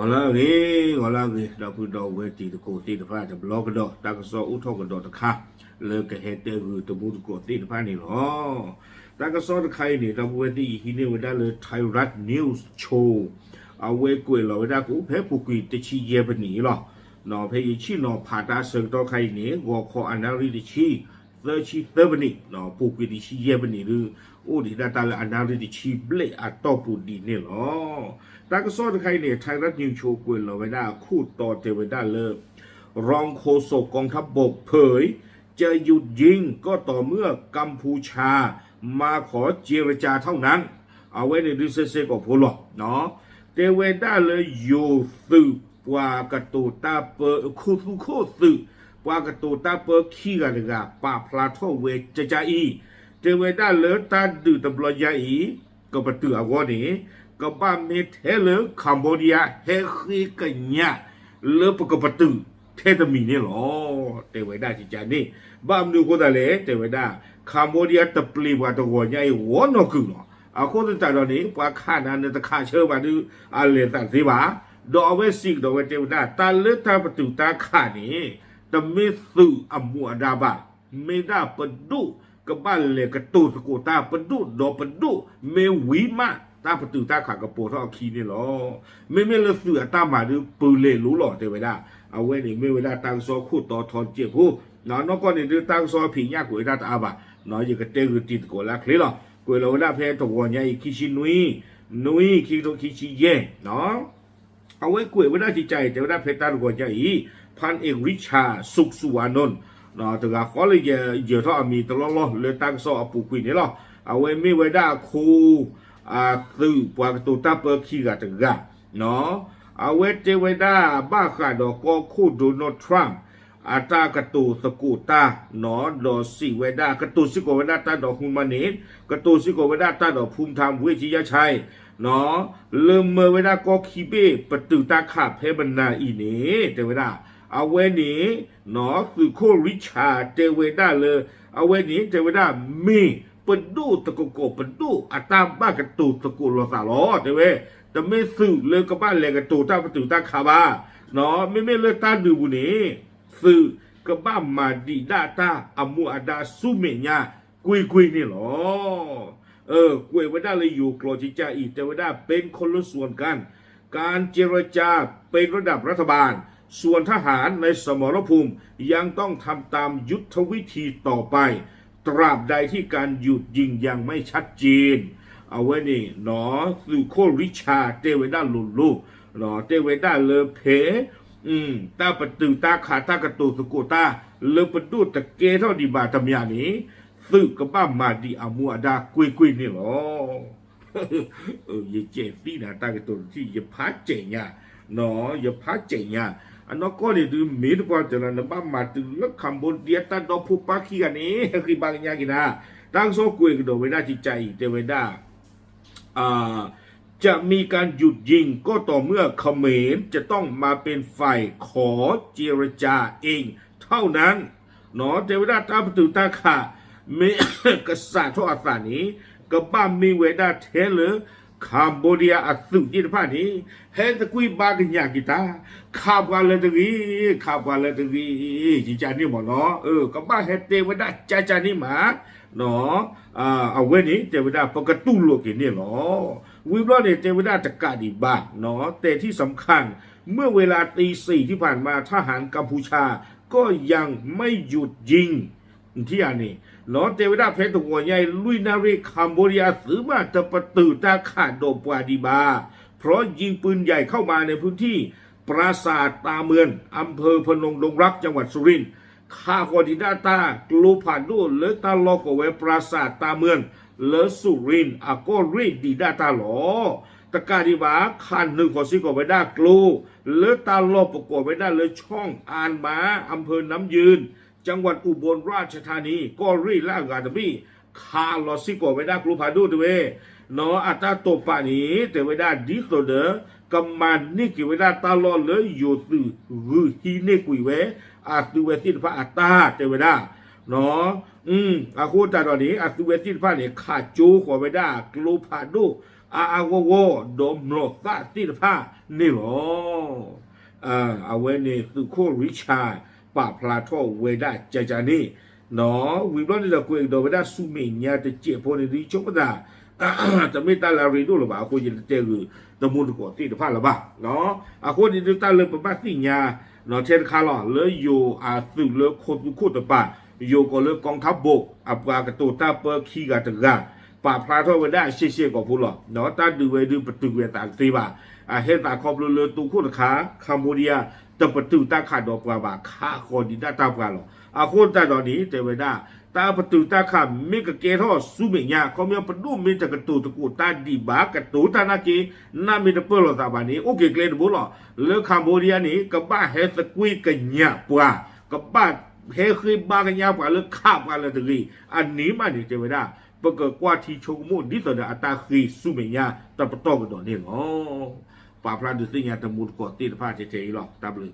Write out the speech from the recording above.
ော်လာလေငော်လာလေတော့ခုတော့ဝဲတီတကိုတီတဖာတဘလော့ကတော့တကစောဥထောက်ကတော့တခါလေကဟဲတဲကူတဘူးကိုတီတဖာနေလောတကစောတခိုင်းနေတော့ဝဲတီဟိနေဝဒါလေ Thai Rat News Show အဝဲကွေလောဝဒါကူဖဲပူကွီတချီရဲပနီလောနော်ဖဲချီနော်ဖာတာစံတော့ခိုင်းနေဂေါ်ခေါ်အနာရီတချီ the chi tebani no pu ku di chi ye bani lu o di da ta la ana ri di chi ble a to pu di ne lo ta ko so kai ne thai rat new show กวนเราไว้ได้คู่ต่อเทวดาเลิรองโฆษกกองทัพบกเผย จะหยุดยิงก็ต่อเมื่อกัมพูชามาขอเจรจาเท่านั้น เอาไว้ในดิเซเซก็พอหรอกเนาะเทวดาเลยอยู่สืบว่ากระตูตาเปิดคูทุโคสืบ ปากตูตาเปิกขี้กันกะป่าพลาท่อเวจะจะอีเจเวด้าเลอตาดือตำรวจยาอีก็ปะตืออวอนี่ก็บ้าเมเทเลอคัมโบเดียเฮคีกันยะเลอปะกปะตือเทตมีนี่หรอเจเวด้าจิจานี่บ้ามดูก็ได้เลยเจเวด้าคัมโบเดียตะปลีวาตะวอยาอีวอนอกุหรอအခုတတတော်နေပွားခါနာနဲ့တခါချေပါသူအလေတန်သေးပါတော့ဝဲစီတော့ဝဲတေဝတာတလတပတူတာခါနေ တမိစုအမှုအဒါဘာမေတာပဒုကပလေကတုစကိုတာပဒုဒောပဒုမေဝီမတာပတူတာခါကပေါ်တော့ခီနေလောမေမေလစုအတမတူပူလေလို့လောတေဝဒအဝဲနေမေဝဒတန်စောခုတော်ထောကြည့်ဖို့နော်နော်ကောနေတူတန်စောဖိညာကိုရတာအဘာနော်ရကတေရတိကိုလာခလေလောကိုလောလာဖဲတော်ညာခီရှိနွီနွီခီတို့ခီချီရဲ့နော်အဝဲကိုဝဒချီကြိုက်တေဝဒဖဲတာကိုကြိုက် พันเอกริชาสุขสุวรรณนท์นะถึงกับเขาเลยเยอะท่อมีตลอดเลยตั้งซอปูกุยนี่ล่ะเอาไว้ไม่ไว้ได้คูอ่าตื่นปวกตัวตาเปิดขี้กับถึงกันเนาะเอาไว้เจไว้ได้บ้าขาดอกก็คู่โดนัลด์ทรัมป์อาตากระตูสกูตาเนาะดอสิเวดากระตูสิโกเวดาตาดอกฮุมานินกระตูสิโกเวดาตาดอกภูมิธรรมเวชยชัยเนาะเลิมเมอเวดาก็คีเบประตูตาขาเพบันนาอีเนแต่เวดา အဝဲနေနော်သူခိုရိချာတေဝဒလေအဝဲနေတေဝဒမင်းပဒုတကကိုပဒုအတဘကတူတကူလောသာလောတေဝတမေစုလေကပလေကတူတပတူတခါပါနော်မေမေလေတာဒူဘူးနေစုကပမာဒီဒတာအမှုအဒါစုမညာကွေကွေနေလောเออကွေဝဒလေယူကလောจิจาอีเตวดาเป็นคนละส่วนกัน การเจรจาเป็นระดับรัฐบาล ส่วนทหารในสมรภูมิยังต้องทำตามยุทธวิธีต่อไป ตราบใดที่การหยุดยิงยังไม่ชัดเจน เอาไว้นี่หนอสุโคริชาเตเวด้าลุลูหนอเตเวด้าเลเพอืมตาประตือตาขาตากระตูสกุตาเลอปดูตะเกเท่าดีบาตำยานี้สึกกบ้ามาดีอามัวดากุยกุยนี่หรอเอออย่เจ็บที่นะตากระตูที่ย่าพัดเจ๋งอะหนออย่า อันนก็นี่ดูมีดปอจลานบ้ามาถึงล้วคำบนเดียตันดอผู้ปักขี้กันนี้คือบางอย่างกินะตั้งโซกุยกระโดยดเวด้าจิตใจเตเวด้าอ่าจะมีการหยุดยิงก็ต่อเมื่อเขมรจะต้องมาเป็นฝ่ายขอเจรจาเอง เท่านั้นเนาะเทวดาตาประตูตาขาเมกษัตริย์ทอาสานี้กับบ้ามีเวดาเทเลอ คัมโบเดียอัสุจิตพานี้เฮตะกุยบากญากิตาคาบวาเลตกีคาบวาเลตกีจิจานี่หมอเนาะเออก็บ้าเฮเตวดาจาจานี่มาเนาะอ่าเอาเวนี่เทวดาปกตุโลกินี่เนาะวิบลอเนี่ยเทวดาตะกะดีบาเนาะแต่ที่สำคัญเมื่อเวลาตีสี่ที่ผ่านมาทหารกัมพูชาก็ยังไม่หยุดยิง ที่อันนี้เนาะเทวดาเพชรตัวใหญ่ลุยนาเรคัมโบเดียสือมาตะปะตือตาขาดโดปวาดีบา เพราะยิงปืนใหญ่เข้ามาในพื้นที่ปราสาทตาเมืองอำเภอพนงดงรักจังหวัดสุรินทร์ข้าคอดิดาตากลูผ่านดูเลตาลอกเวปราสาทตาเมืองเลสุรินทร์อาก็รีดดีดาตาหลอตะการดีบาคันหนึ่งขอซิกอไว้ได้กลูเลอตาลอประกอบไว้ได้เลยช่องอานมาอำเภอน้ำยืน จังหวัดอุบลราชธานีก็รีล่างกาตบีคาลอซิโกไว้ได้กลูพาดูด้วเนาะอัตราตปานี้แต่ไว้ได้ดิสโตเดอร์กำมันนี่กี่ไว้ได้ตลอเลยโยตือหือฮีเนกุยเวอาตุเวตินพระอัตตาแต่ไว้ได้เนาะอืมอาคูตาตอนนี้อาตุเวตินพระเนี่ยขาดจูขอไว้ได้กลูพาดูอาอาวโวดมโลตาติดผ้านี่หรออ่าเอาไว้ในตุโคริชา ปาพลาทอเวดาจาจานี่เนาะวิบลอนี่ละกุยดอเวดาสุเมญาตะเจพอนี่ดิชมดา จะไม่ตาลารีดูหรือเปล่าคนยินเจอตะมุนกอติดผ้าหรือเปล่าเนาะอาคนยินตาเลยปะปะติญาเนาะเทนคาร์ลเลยอยู่อาสุเลยโคตุโคตปะอยู่ก็เลยกองทั พบกอับกากตูตาเปอร์ขี้กาตะกา ป่าพลาทวดาเชี่ยเชี่ยก็พูดหรอเนาะตาดูเวดูประตูเวตาตีบ่าอ่าเฮตาคอบเลเลตูคุณขาคัมบูเดียตะประตูตาขาดอกว่าบ่าขาคอดีดาตาบ่าหรออาคนตาดอนี้เตเวดาตา ปราขามิกเกทอสุเมญาเขามีประตูมิตะกตูตะกูตาดีบ่ากตูตานากีนามิตะเปลตาบานี้โอเคเกลดบุหรอเลคัมบูเดียนี่กบ้าเฮสกุยาปัวกบ้าเฮคือากันญาปัวเลขาบกันเลยตะกี้อันนี้มันนี่เตเวดกกว่าที่ชงมุนนี่ตัวเดียอัตาคีสุเมียตะปะตอกกันตัวนี่อ๋อปาพลาดุสิญาตะมุนกอตีตะพาเฉยๆหรอกตาบลือ